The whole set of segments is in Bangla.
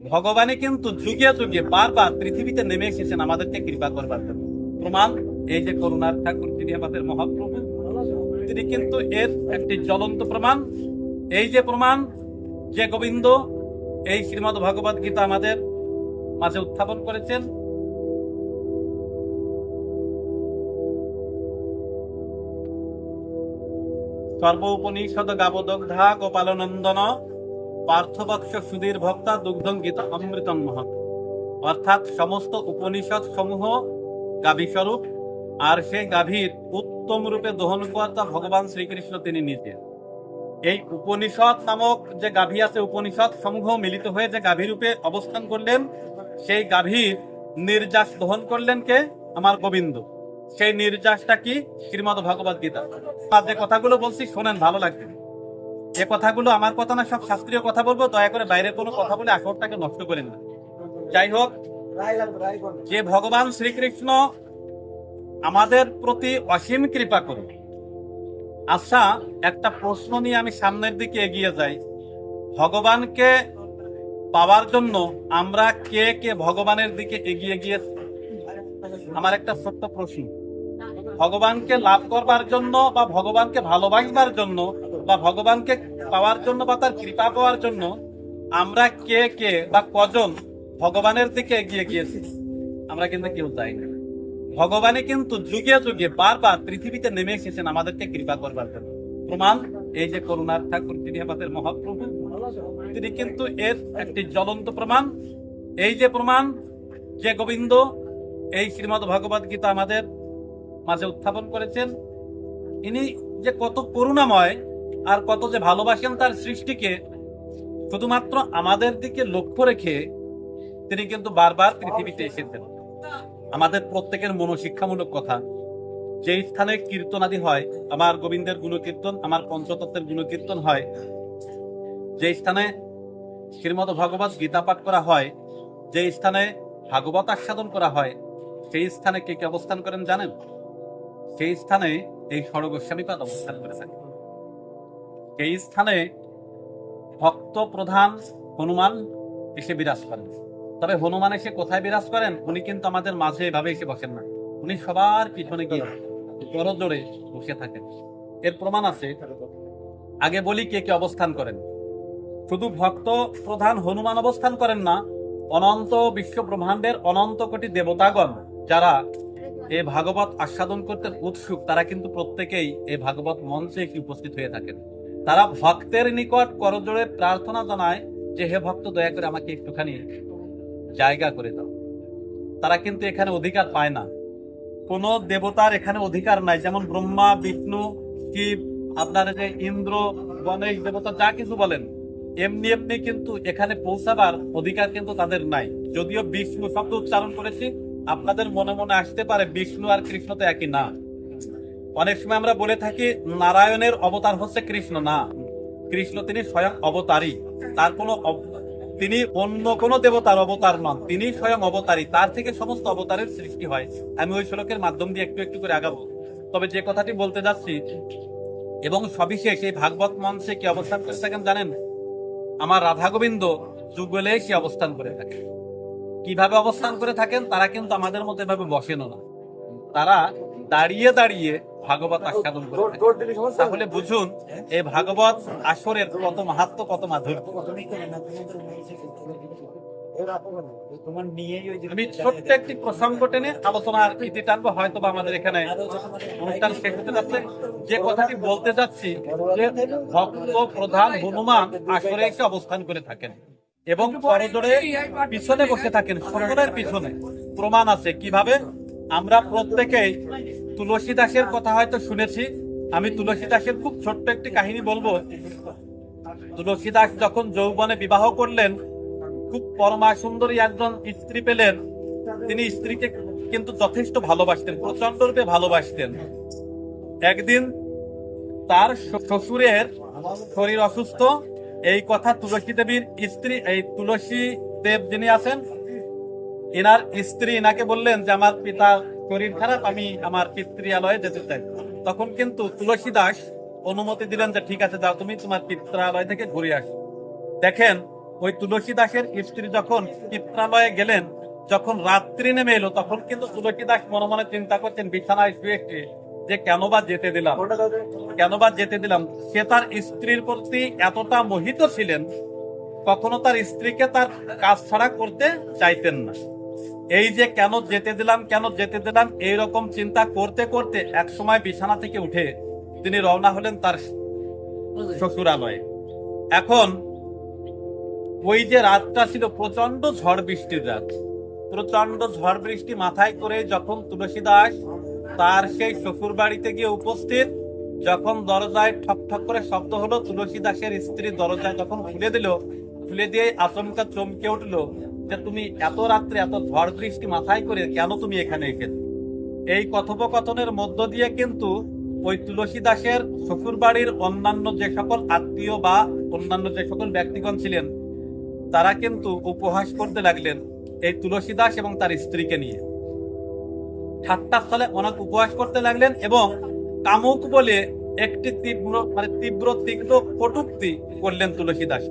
ভগবানই কিন্তু যুগে যুগে বারবার পৃথিবীতে নেমে এসেছেন আমাদেরকে কৃপা করবার জন্য। প্রমাণ, এই যে করুণার ঠাকুর, তিনি আমাদের মহাপ্রভু। তিনি কিন্তু এর একটি জ্বলন্ত প্রমাণ। এই যে প্রমাণ, যে গোবিন্দ, এই শ্রীমদ ভগবত গীতা আমাদের মাঝে উত্থাপন করেছেন। সর্ব উপনিষদ গাবদগ্ধা গোপালনন্দন। পার্থবৎস সুধীর ভক্তা দুগ্ধং গীতা অমৃতম মহৎ। অর্থাৎ সমস্ত উপনিষদ সমূহ গাভী স্বরূপ আর সেই গাভীর উত্তম রূপে দহন কর্তা ভগবান শ্রীকৃষ্ণ তিনি নিজে। এই উপনিষদ নামক যে গাভী আছে উপনিষদ সমূহ মিলিত হয়ে যে গাভী রূপে অবস্থান করলেন, সেই গাভীর নির্যাস দহন করলেন কে? আমার গোবিন্দ। সেই নির্যাসটা কি? শ্রীমদ ভগবত গীতা যে কথাগুলো বলছি, শোনেন, ভালো লাগবে। এ কথাগুলো আমার কথা না, সব শাস্ত্রীয় কথা বলব। দয়া করে বাইরে কোনো কথা বলে আসরটাকে নষ্ট করেন না। যাই হোক, যে ভগবান শ্রীকৃষ্ণ আমাদের প্রতি অসীম কৃপা করে আচ্ছা একটা প্রশ্ন নিয়ে আমি সামনের দিকে এগিয়ে যাই। ভগবানকে পাওয়ার জন্য আমরা কে কে ভগবানের দিকে এগিয়ে গিয়েছি? আমার একটা ছোট্ট প্রশ্ন। ভগবানকে লাভ করবার জন্য বা ভগবানকে ভালোবাসবার জন্য বা ভগবানকে পাওয়ার জন্য বা তার কৃপা পাওয়ার জন্য আমরা কে কে বা কজন ভগবানের দিকে এগিয়ে গিয়েছি, আমরা কিন্তু কেউ যাই না। ভগবানই কিন্তু যুগে যুগে বারবার পৃথিবীতে নেমে এসেছেন আমাদেরকে কৃপা করবার জন্য। প্রমাণ, এই যে করুণার ঠাকুর, তিনি আমাদের মহাপ্রভু। তিনি কিন্তু এর একটি জ্বলন্ত প্রমাণ। এই যে প্রমাণ, যে গোবিন্দ, এই শ্রীমদ ভগবত গীতা আমাদের মাঝে উত্থাপন করেছেন। ইনি যে কত করুণাময় আর কত যে ভালোবাসেন তার সৃষ্টিকে, শুধুমাত্র আমাদের দিকে লক্ষ্য রেখে তিনি কিন্তু বারবার পৃথিবীতে এসেছেন। আমাদের প্রত্যেকের মনোশিক্ষামূলক কথা, যে স্থানে কীর্তনাদি হয়, আমার গোবিন্দের গুণকীর্তন, আমার পঞ্চতত্ত্বের গুণকীর্তন হয়, যে স্থানে শ্রীমদ ভগবত গীতা পাঠ করা হয়, যে স্থানে ভাগবত আস্বাদন করা হয়, সেই স্থানে কে কে অবস্থান করেন জানেন? সেই স্থানে এই সরগোস্বামীপাদ অবস্থান করে থাকে এই স্থানে ভক্ত প্রধান হনুমান এসে বিরাজ করেন। তবে হনুমান এসে কোথায় বিরাজ করেন? উনি কিন্তু আমাদের মাঝে এভাবে এসে বসেন না। উনি সবার পিছনে গিয়ে বড় জোরে বসে থাকেন। এর প্রমাণ আছে, আগে বলি কে কে অবস্থান করেন। শুধু ভক্ত প্রধান হনুমান অবস্থান করেন না, অনন্ত বিশ্ব ব্রহ্মাণ্ডের অনন্ত কোটি দেবতাগণ যারা এই ভাগবত আস্বাদন করতে উৎসুক, তারা কিন্তু প্রত্যেকেই এই ভাগবত মঞ্চে উপস্থিত হয়ে থাকেন। তারা ভক্তের নিকট করজোড়ে প্রার্থনা জানায় যে হে ভক্ত, দয়া করে আমাকে একটুখানি জায়গা করে দাও। তারা কিন্তু এখানে অধিকার পায় না। কোন দেবতার এখানে অধিকার নাই। যেমন ব্রহ্মা, বিষ্ণু, শিব, আপনার যে ইন্দ্র, গণেশ, দেবতা, যা কিছু বলেন, এমনি এমনি কিন্তু এখানে পৌঁছাবার অধিকার কিন্তু তাদের নাই। যদিও বিষ্ণু শব্দ উচ্চারণ করেছি, আপনাদের মনে মনে আসতে পারে বিষ্ণু আর কৃষ্ণ তো একই না। অনেক সময় আমরা বলে থাকি, নারায়ণের অবতার হচ্ছে কৃষ্ণ। না, কৃষ্ণ তিনি স্বয়ং অবতারী। তার কোনো তিনি অন্য কোন দেবতার অবতার নন। তিনি স্বয়ং অবতারী। তার থেকে সমস্ত অবতারের সৃষ্টি হয়। আমি ওই শ্লোকের মাধ্যম দিয়ে একটু একটু করে আগাবো। তবে যে কথাটি বলতে যাচ্ছি, এবং সবিশেষ এই ভাগবত মঞ্চে কি অবস্থান করে থাকেন জানেন? আমার রাধা গোবিন্দ যুগলে সে অবস্থান করে থাকে। কীভাবে অবস্থান করে থাকেন, তারা কিন্তু আমাদের মতো এভাবে বসেন না। তারা দাঁড়িয়ে দাঁড়িয়ে ভাগবত আস্বাদন করে তাহলে বুঝুন এই ভাগবত আসরের কত মাহাত্ম কত মাধুর্য। আমি ছোট্ট একটি প্রসঙ্গ টেনে আলোচনার ইতি টানবো হয়তো বা আমাদের এখানে অনুষ্ঠান শেষ হতে যাচ্ছে। যে কথাটি বলতে যাচ্ছি যে ভক্ত প্রধান হনুমান আসরে এসে অবস্থান করে থাকেন এবং করজোড়ে পিছনে বসে থাকেন। সকলের পিছনে প্রমাণ আছে। কীভাবে? আমরা প্রত্যেকেই তুলসী দাসের কথা হয়তো শুনেছি। আমি তুলসী দাসের খুব ছোট্ট একটি কাহিনী বলব। তুলসী দাস যখন যৌবনে বিবাহ করলেন, খুব পরমা সুন্দরী একজন স্ত্রী পেলেন। তিনি স্ত্রীকে কিন্তু যথেষ্ট ভালোবাসতেন প্রচণ্ড রূপে ভালোবাসতেন। একদিন তার শ্বশুরের শরীর অসুস্থ। এই কথা তুলসী দেবীর স্ত্রী এই তুলসী দেব যিনি আছেন এনার স্ত্রী এনাকে বললেন যে আমার পিতা শরীর খারাপ আমি আমার পিতৃয়ালয়ে যেতে চাই। তখন কিন্তু তুলসী দাস অনুমতি দিলেন যে ঠিক আছে যাও তুমি তোমার পিত্রালয় থেকে ঘুরে আসো। দেখেন ওই তুলসী দাসের স্ত্রী যখন চিত্রালয়ে গেলেন যখন রাত্রি নেমে এলো তখন কিন্তু তুলসী দাস মনে মনে চিন্তা করছেন বিছানায় শুয়ে শুয়ে যে কেন বা যেতে দিলাম? কেন বা যেতে দিলাম? সে তার স্ত্রীর প্রতি এতটা মোহিত ছিলেন কখনো তার স্ত্রীকে তার কাজ ছাড়া করতে চাইতেন না। এই যে কেন যেতে দিলাম, কেন যেতে দিলাম, এই রকম চিন্তা করতে করতে এক সময় বিছানা থেকে উঠে তিনি রওনা হলেন তার শ্বশুরালয়ে। এখন ওই যে রাতটা ছিল প্রচণ্ড ঝড় বৃষ্টির রাত। প্রচণ্ড ঝড় বৃষ্টি মাথায় করে যখন তুলসী দাস তার সেই শ্বশুর বাড়িতে গিয়ে উপস্থিত, যখন দরজায় ঠক ঠক করে শব্দ হলো তুলসী দাসের স্ত্রী দরজায় যখন খুলে দিল, খুলে দিয়ে আচমকা চমকে উঠল যে তুমি এত রাত্রে এত ঝড় বৃষ্টি মাথায় করে কেন তুমি এখানে এসেছ? এই কথোপকথনের মধ্য দিয়ে কিন্তু ওই তুলসী দাসের শ্বশুর বাড়ির অন্যান্য যে সকল আত্মীয় বা অন্যান্য যে সকল ব্যক্তিগণ ছিলেন, তারা কিন্তু উপহাস করতে লাগলেন এই তুলসী দাস এবং তার স্ত্রীকে নিয়ে। ঠাট্টার ফলে অনেক উপহাস করতে লাগলেন এবং কামুক বলে একটি তীব্র মানে তীব্র তীব্র কটুক্তি করলেন তুলসী দাস।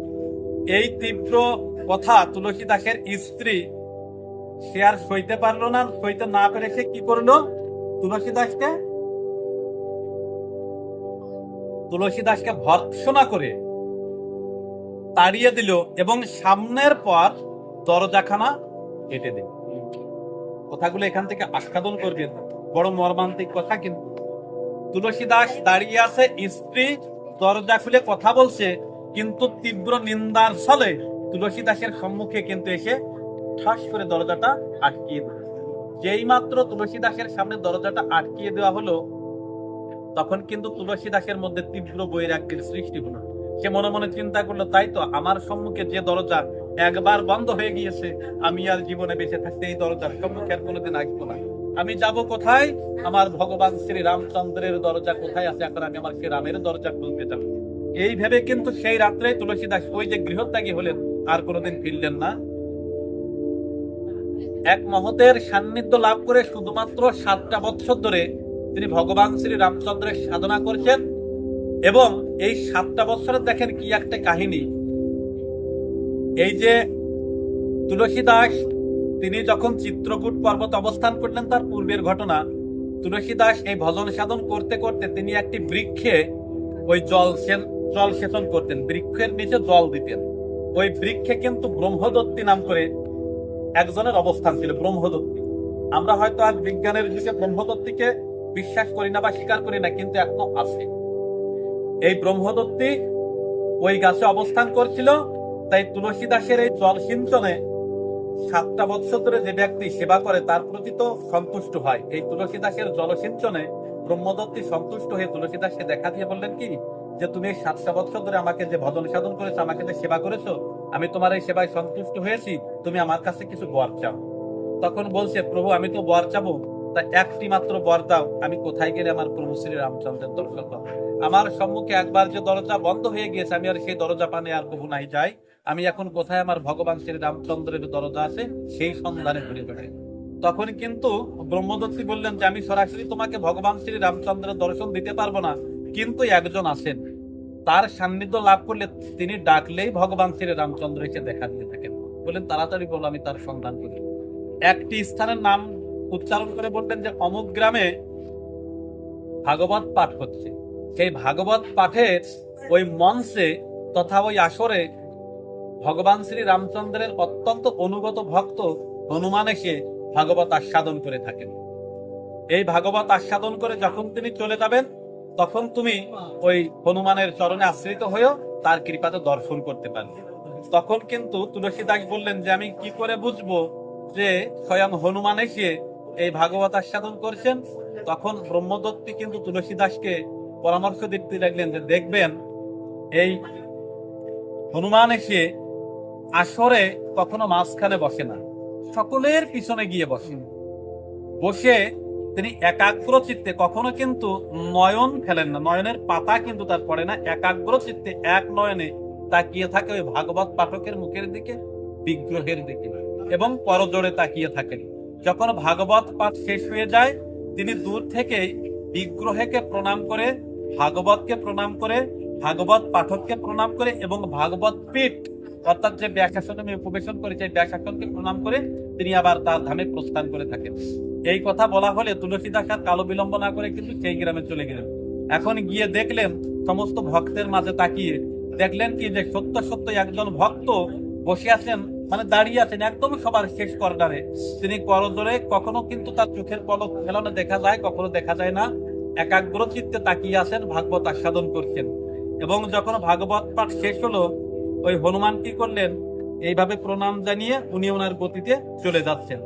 এই তীব্র কথা তুলসী দাসের স্ত্রী সে আর সইতে পারল না, সইতে না পেরে সে কি করল? তুলসী দাসকে? তুলসী দাসকে ভর্ৎসনা করে তাড়িয়ে দিল এবং সামনের পর দরজাখানা কেটে দিল। কথাগুলো এখান থেকে আস্বাদন করবেন বড় মর্মান্তিক কথা কিন্তু। তুলসী দাস দাঁড়িয়ে আছে, স্ত্রী দরজা খুলে কথা বলছে, কিন্তু তীব্র নিন্দার ফলে তুলসী দাসের সম্মুখে কিন্তু এসে ঠাস করে দরজাটা আটকিয়ে দিল। যেই মাত্র তুলসী দাসের সামনে দরজাটা আটকিয়ে দেওয়া হলো, তখন কিন্তু তুলসী দাসের মধ্যে তীব্র বৈরাগ্যের সৃষ্টি হলো। সে মনে মনে চিন্তা করল, তাই তো আমার সম্মুখে যে দরজা একবার বন্ধ হয়ে গিয়েছে, আমি আর জীবনে বেঁচে থাকতে এই দরজার সম্মুখে আর কোনোদিন আসব না। আমি যাব কোথায়? আমার ভগবান শ্রী রামচন্দ্রের দরজা কোথায় আছে? এখন আমি আমার শ্রী রামের দরজা খুলতে যাব এই ভেবে কিন্তু সেই রাত্রে তুলসী দাস ওই যে গৃহত্যাগী হলেন আর কোনোদিন ফিরলেন না। এক মহতের সান্নিধ্য লাভ করে শুধুমাত্র সাতটা বছর ধরে তিনি ভগবান শ্রী রামচন্দ্রের সাধনা করছেন এবং এই সাতটা বছরের দেখেন কি একটা কাহিনী। এই যে তুলসী দাস তিনি যখন চিত্রকূট পর্বত অবস্থান করলেন তার পূর্বের ঘটনা তুলসী দাস এই ভজন সাধন করতে করতে তিনি একটি বৃক্ষে ওই জল সেন- জল সেচন করতেন, বৃক্ষের নিচে জল দিতেন। ওই বৃক্ষে কিন্তু ব্রহ্মদত্তী নাম করে একজনের অবস্থান ছিল, ব্রহ্মদত্তী। আমরা হয়তো আজ বিজ্ঞানের যুগে ব্রহ্মদত্তীকে বিশ্বাস করি না বা স্বীকার করি না, কিন্তু এখনও আছে। এই ব্রহ্মদত্তী ওই গাছে অবস্থান করছিল, তাই তুলসী দাসের এই জল সিঞ্চনে সাতটা বৎসর ধরে যে ব্যক্তি সেবা করে, তার প্রতি তো সন্তুষ্ট হয়। এই তুলসী দাসের জলসিঞ্চনে ব্রহ্মদত্তী সন্তুষ্ট হয়ে তুলসী দাসকে দেখা দিয়ে বললেন কি যে তুমি সাতটা বৎসর ধরে আমাকে যে ভজন সাধন করেছ, আমাকে যে সেবা করেছ, আমি তোমার এই সেবায় সন্তুষ্ট হয়েছি, তুমি আমার কাছে কিছু বর চাও। তখন বলছে, প্রভু, আমি তো বর চাবো। তা একটি মাত্র বর দাও, আমি কোথায় গেলে আমার প্রভু শ্রী রামচন্দ্রের দর্শন পাবো? আমার সম্মুখে একবার যে দরজা বন্ধ হয়ে গিয়েছে, আমি আর সেই দরজা পানে আর কবু নাই যাই। আমি এখন কোথায় আমার ভগবান শ্রী রামচন্দ্রের দরজা আছে, সেই সন্ধানে ঘুরে বেড়াই। তখন কিন্তু ব্রহ্মদত্তী বললেন যে, আমি সরাসরি তোমাকে ভগবান শ্রী রামচন্দ্রের দর্শন দিতে পারব না, কিন্তু একজন আছেন। তার সান্নিধ্য লাভ করলে তিনি ডাকলেই ভগবান শ্রী রামচন্দ্র এসে দেখা দিয়ে থাকেন। বলেন তাড়াতাড়ি বলো, আমি তার সন্ধান করি। একটি স্থানের নাম উচ্চারণ করে বললেন যে, অমুক গ্রামে ভাগবত পাঠ হচ্ছে। সেই ভাগবত পাঠের ওই মঞ্চে তথা ওই আসরে ভগবান শ্রী রামচন্দ্রের অত্যন্ত অনুগত ভক্ত হনুমান এসে ভাগবত আস্বাদন করে থাকেন। এই ভাগবত আস্বাদন করে যখন তিনি চলে যাবেন তখন তুমি ওই হনুমানের চরণে আশ্রিত হয়েও তার কৃপাতে দর্শন করতে পারবে তখন কিন্তু তুলসী দাস বললেন যে, আমি কি করে বুঝব যে স্বয়ং হনুমান এসে এই ভাগবত আস্বাদন করছেন? তখন ব্রহ্মদত্তী কিন্তু তুলসী দাসকে পরামর্শ দিতে লাগলেন যে, দেখবেন, এই হনুমান এসে আসরে কখনো মাঝখানে বসে না। সকলের পিছনে গিয়ে বসে। বসে তিনি একাগ্র চিত্তে কখনো কিন্তু নয়ন ফেলেন না। নয়নের পাতা কিন্তু তার পড়ে না। একাগ্র চিত্তে এক নয়নে তাকিয়ে থাকে ওই ভাগবত পাঠকের মুখের দিকে, বিগ্রহের দিকে এবং পরজোড়ে তাকিয়ে থাকেন। যখন ভাগবত পাঠ শেষ হয়ে যায়, তিনি দূর থেকেই বিগ্রহকে প্রণাম করে, ভাগবতকে প্রণাম করে, ভাগবত পাঠককে প্রণাম করে এবং ভাগবত পীঠ অর্থাৎ যে ব্যাসাসনে আমি উপবেশন করেছি ব্যাসাসনকে প্রণাম করে তিনি আবার তার ধামে প্রস্থান করে থাকেন। এই কথা বলা হলে তুলসীদাস আর কালো বিলম্ব না করে কিন্তু সেই গ্রামে চলে গেলেন। এখন গিয়ে দেখলেন সমস্ত ভক্তের মাঝে তাকিয়ে। দেখলেন কি যে সত্য সত্য একজন ভক্ত বসে আছেন মানে দাঁড়িয়ে আছেন একদম সবার শেষ কর্নারে তিনি করজোরে কখনো কিন্তু তার চোখের পলক ফেলানো দেখা যায়, কখনো দেখা যায় না। একাগ্র চিত্তে তাকিয়ে আছেন, ভাগবত আস্বাদন করছেন। এবং যখন ভাগবত পাঠ শেষ হলো, ওই হনুমান কি করলেন? এইভাবে প্রণাম জানিয়ে উনি ওনার গতিতে চলে যাচ্ছেন।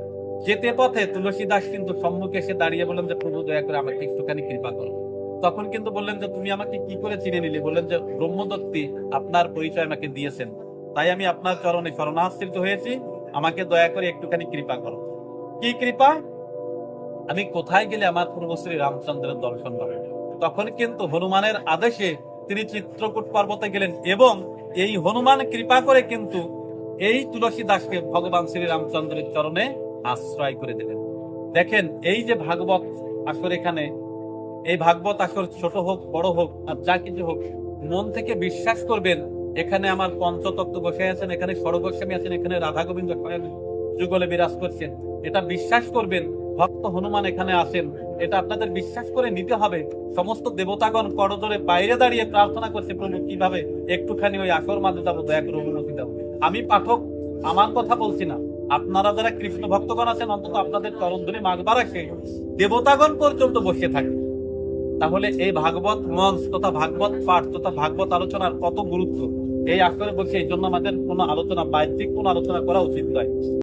যেতে পথে তুলসী দাস কিন্তু সম্মুখে এসে দাঁড়িয়ে বললেন যে, প্রভু, দয়া করে আমাকে একটুখানি কৃপা করো। তখন কিন্তু বললেন যে, তুমি আমাকে কি করে চিনে নিলে? বললেন যে, ব্রহ্মদত্তি আপনার পরিচয় আমাকে দিয়েছেন। তাই আমি আপনার চরণে শরণাশ্রিত হয়েছি। আমাকে দয়া করে একটুখানি কৃপা করো। কি কৃপা? আমি কোথায় গেলে আমার পূর্বশ্রী রামচন্দ্রের দর্শন পাবো? তখন কিন্তু হনুমানের আদেশে তিনি চিত্রকূট পর্বতে গেলেন এবং এই হনুমান কৃপা করে কিন্তু এই তুলসী দাসকে ভগবান শ্রী রামচন্দ্রের চরণে আশ্রয় করে দিলেন দেখেন, এই যে ভাগবত আসর এখানে, এই ভাগবত আসর ছোট হোক, বড় হোক, আর যা কিছু হোক, মন থেকে বিশ্বাস করবেন, এখানে আমার পঞ্চতত্ত্ব বসে আছেন, এখানে সর্বস্বামী আছেন, এখানে রাধা গোবিন্দ যুগলে বিরাজ করছেন। এটা বিশ্বাস করবেন, ভক্ত হনুমান এখানে আসেন এটা আপনাদের বিশ্বাস করে নিতে হবে। সমস্ত দেবতাগণ করজোরে বাইরে দাঁড়িয়ে প্রার্থনা করছে, প্রভু, কীভাবে একটুখানি ওই আসর মাঝে যাব? দয়া করে অনুমতি দাও। আমি পাঠক, আমার কথা বলছি না। আপনারা যারা কৃষ্ণ ভক্তগণ আছেন, অন্তত আপনাদের চরণধুলি মাগবার আসে দেবতাগণ পর্যন্ত বসে থাকে। তাহলে এই ভাগবত মঞ্চ তথা ভাগবত পাঠ তথা ভাগবত আলোচনার কত গুরুত্ব? এই আসরে বসে এই জন্য আমাদের কোনো আলোচনা, বাহ্যিক কোনো আলোচনা করা উচিত নয়।